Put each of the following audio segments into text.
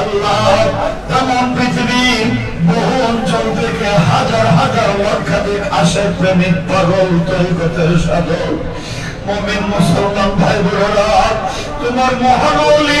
আল্লাহ তাম পৃথিবীর বহু অঞ্চল থেকে হাজার হাজার লক্ষাধিক আসে প্রেমিক পাগল তৈকতের সাধক মমিন মুসলমান ভাই বোনেরা তোমার মহানলী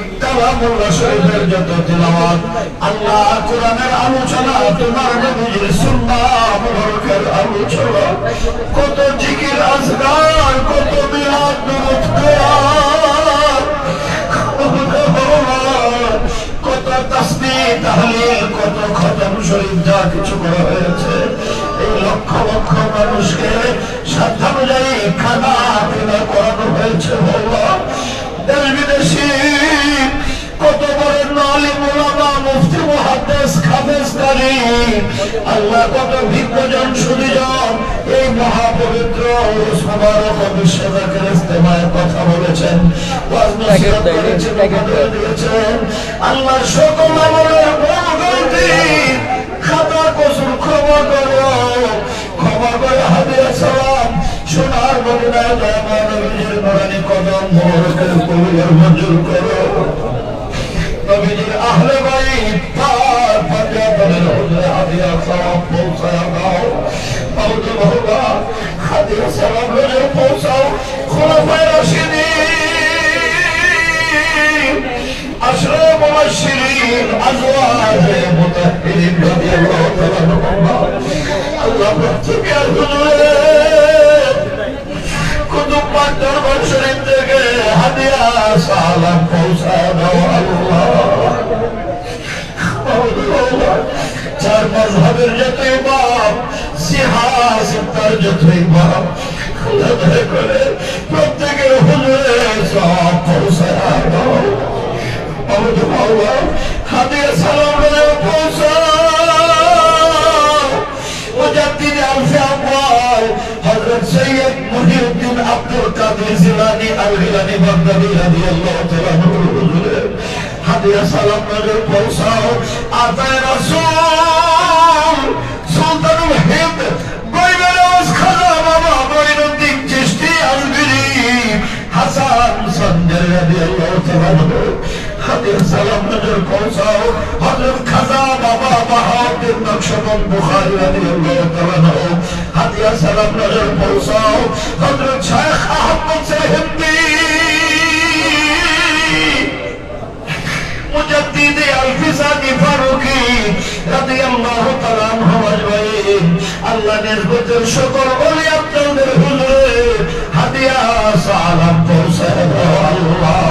কালামুল্লাহ শরীফের যত তিলাওয়াত। আল্লাহ কোরআনের আলোচনা, তোমার নবীর সুন্নাহ মুবারকের আলোচনা। কত জিকির আজগার, কত কোরআন। কত তাহলিল, কত খতম শরীফ যা কিছু করা হয়েছে। এই লক্ষ লক্ষ মানুষকে সাধ্যানুযায়ী খানা পিনা করানো হয়েছে বাবা দেশ কত বড় নালি মোলামা মুফতি মুহাদ্দিস খাবেজকারী আল্লাহ কত ভিক্ষজন সুদীজন এই মহাপবিত্র উরুস মুবারক ইস্তেমায় কথা বলেছেন। দিয়েছেন। আল্লাহ সকল আমলের বড় খাতা কসুর ক্ষমা করো। ক্ষমা করে হাদিয়া সালাম। সোনার মদিনায় দয়ামা নবীজির নরানি কদম মোবারকের কবির মঞ্জুর করো। নবীজির আহলে বাইত সালাম পৌঁছায় দাও আল্লাহ চার মজহবের যত ইমাম সিহাসিতার যত ইমাম আল্লাহ দয়া করে প্রত্যেকের হুজুরে সব দাও আমাদের মাওলা হাদিয়া সালাম রে পৌঁছাও মুজাদ্দিদ আলফি আব্বাল হযরত সৈয়দ মুহিউদ্দিন আব্দুল কাদের জিলানী আল হিলানী বাগদাদি রাদিয়াল্লাহু তাআলা হুজুরের হাদিয়া সালাম নজর পৌঁছাও আতায় রাসূল সুলতানুল হিন্দ গৈবেরোজ খাজা বাবা মঈনুদ্দিন চিশতি আজমিরি হাসান সঞ্জয় রাদিয়াল্লাহু তাআলা হাদিয়া সালাম নজর পৌঁছাও। হযরত খাজা বাবা বাহাউদ্দিন নকশবন্দ বুখারী রাদিয়াল্লাহু তাআলা হাদিয়া সালাম নজর পৌঁছাও। শেখ আহমদ আল-ফিসানি ফারুকি রাদিয়াল্লাহু তাআলা আল্লাহ হুজুরে। হাদিয়া সালাম পৌঁছায়। দাও আল্লাহ।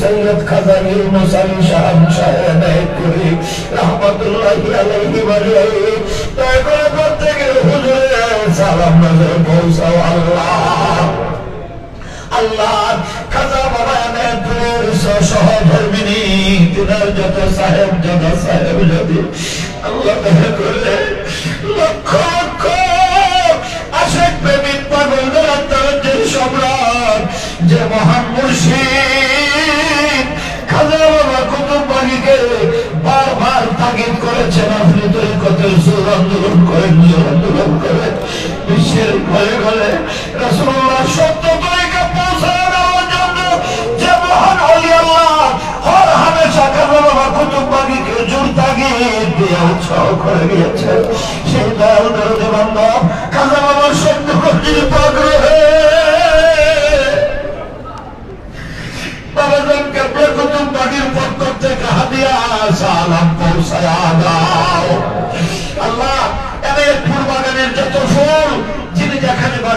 সৈয়দ খাজা ইউনুস আলী শাহ সাহেব করি রহমতুল্লাহি আলাইহি বাড়ি দয়া করে প্রত্যেকের হুজুরে সালাম নজর পৌঁছাও আল্লাহ। আল্লাহ, খাজা বাবা এনে দূর সহধর্মিনী তিনার যত সাহেব জাদা সাহেব যদি আল্লাহ করে লক্ষ ঘরে রাসূলুল্লাহ সত্য তরিকা পৌঁছায় দেওয়ার জন্য। যে মহান আল্লাহ, হর হামেশা বাবা কুতুব বাড়িকে জোর তাগিদ দিয়ে উৎসাহ করে গিয়েছেন সেই দয়াল দরদে খাজা বাবার সত্য কর্মীর পাগ্রহে আল্লাহ, এদের ফুল বাগানের যত ফুল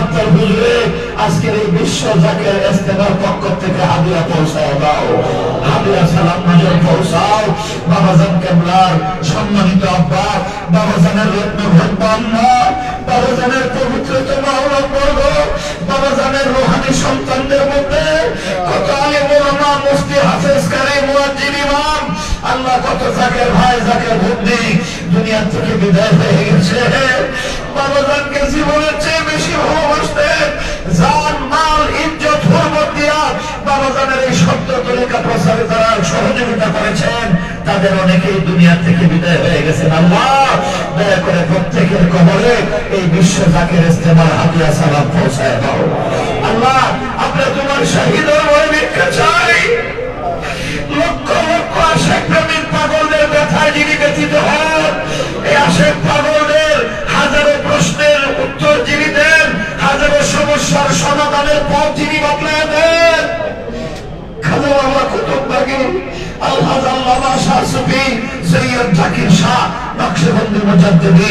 আত্মার হুজুরে আজকের এই বিশ্ব জাকের ইস্তেমার পক্ষ থেকে হাদিয়া পৌঁছায় দাও হাদিয়া সালাম নজর পৌঁছাও বাবাজান কেবলার সম্মানিত আব্বা বাবাজানের রত্ন ভব্য আম্মা বাবাজানের বর্গ বাবাজানের রোহানি সন্তানদের মধ্যে কত আলিম ওলামা মুফতি হাফেজ কত জাকের ভাই জাকের বুদ্ধি দুনিয়া থেকে বিদায় হয়ে গেছে। বাবাজানকে জীবনের চেয়ে বেশি ভালোবাসতেন জান, মাল, ইজ্জত, হুরমত দিয়া বাবাজানের এই সত্য তরিকা প্রচারে তারা সহযোগিতা করেছেন, তাদের অনেকেই দুনিয়া থেকে বিদায় হয়ে গেছেন। আল্লাহ, দয়া করে প্রত্যেকের কবরে এই বিশ্ব জাকের ইস্তেমার হাতিয়া সালাম পৌঁছায় দাও। আলহাজ আল্লামা শাহ সুফি সৈয়দ জাকির শাহ নকশবন্দি আল্লাহ দিলের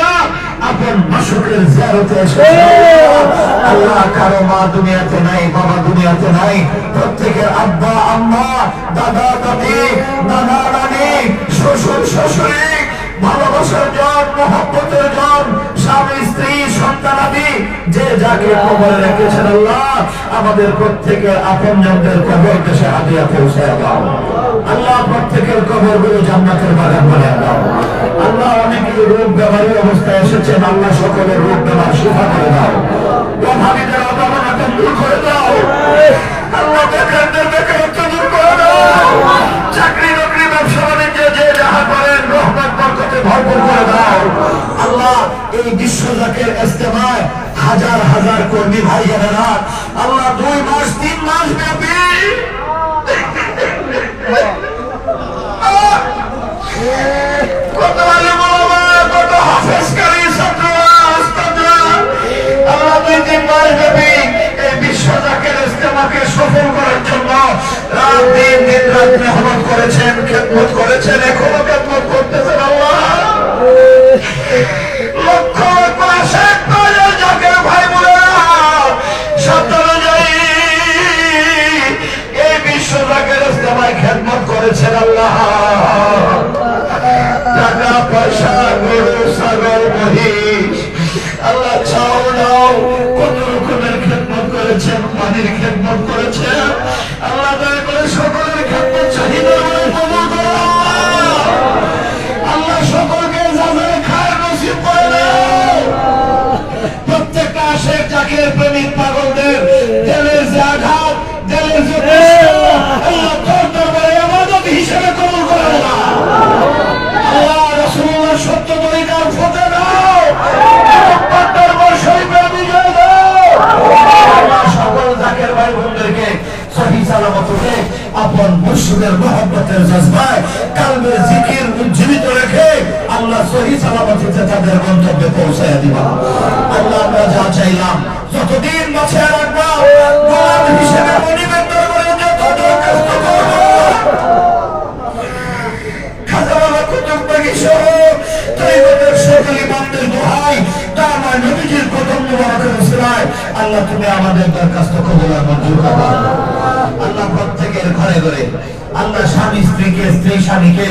আপন মাসুকের জিয়ারতে এসেছে। আল্লাহ কারও মা দুনিয়াতে নাই বাবা দুনিয়াতে নাই। প্রত্যেকের আব্বা আম্মা দাদা দাদি নানা নানি শ্বশুর শাশুড়ি ভালোবাসার জন মোহাম্মতের জন স্বামী স্ত্রী সন্তানাদি যে যাকে কবরে রেখেছেন আল্লাহ আমাদের প্রত্যেকের আপন জনদের কবর দেশে হাতিয়া পৌঁছায় দাও। আল্লাহ প্রত্যেকের কবরগুলো জান্নাতের বাগান বানিয়ে দাও। আল্লাহ সকলের রাত দিন দিন রাত মেহনত করেছেন খেদমত করেছেন এখনও খেদমত মুর্শিদের মহব্বতের জজবায় কালবের জিকির উজ্জীবিত রেখে আল্লাহ সহি সালামতিতে তাদের গন্তব্যে পৌঁছায় দিবা। আল্লাহ আমরা যা চাইলাম, যতদিন বাঁচিয়ে ঘরে আল্লাহ স্বামী স্ত্রীকে, স্ত্রী স্বামীকে,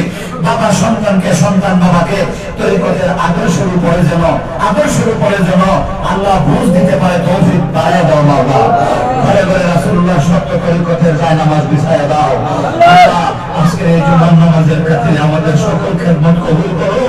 বাবা সন্তানকে, সন্তান বাবাকে তরিকতের আদর্শের উপরে যেন, আদর্শের উপরে যেন আল্লাহ বুঝ দিতে পারে, তৌফিক বাড়ায় দাও বাবা। ঘরে ঘরে রাসূলুল্লাহ সত্য তরিকতের যায় নামাজ বিছায় দাও। আল্লাহ, আজকের এই জুমার নামাজের খাতিরে আমাদের সকল খেদমত কবুল করো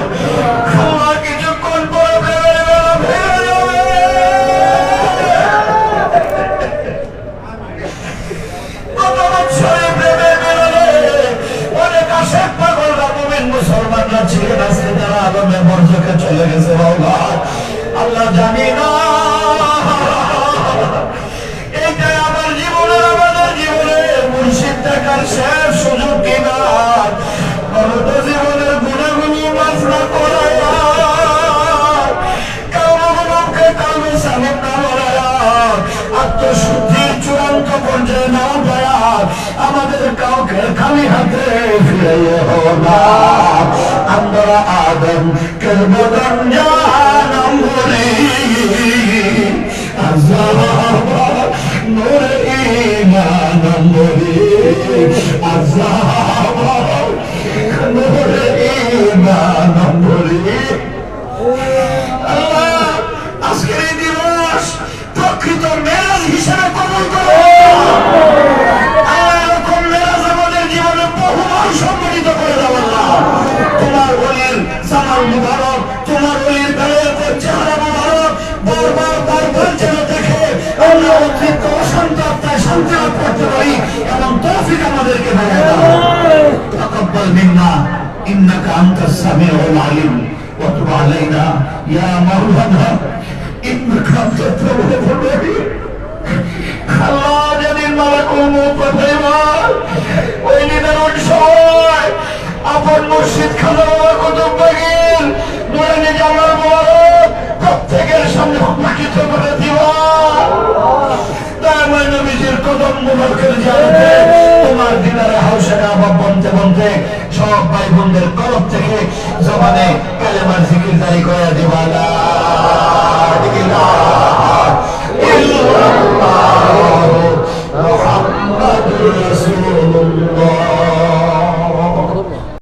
খালি হাতে ফিরে না আমরা আদম কেলবদন জানাম বলি আজাব নূর ঈমানম বলি আজাব انك انت السميع العليم وتب علينا يا مولانا انك انت التواب الرحيم আল্লাহ যেদিন মালাকুল মউত পাঠাইবা ওই নিদারুণ সময় আপন মুর্শিদ খাজা বাবা কুতুব বাগির নুরানি জামাল মোবারক প্রত্যেকের সামনে অপাকিত করে দিবা দামাই নবীজির কদম মুবারকের জানতে তোমার দিনারে হাউসের আবাব বনতে বনতে সব ভাই বোনদের কলব থেকে জমানে কালেমার জিকির জারি করা দেবা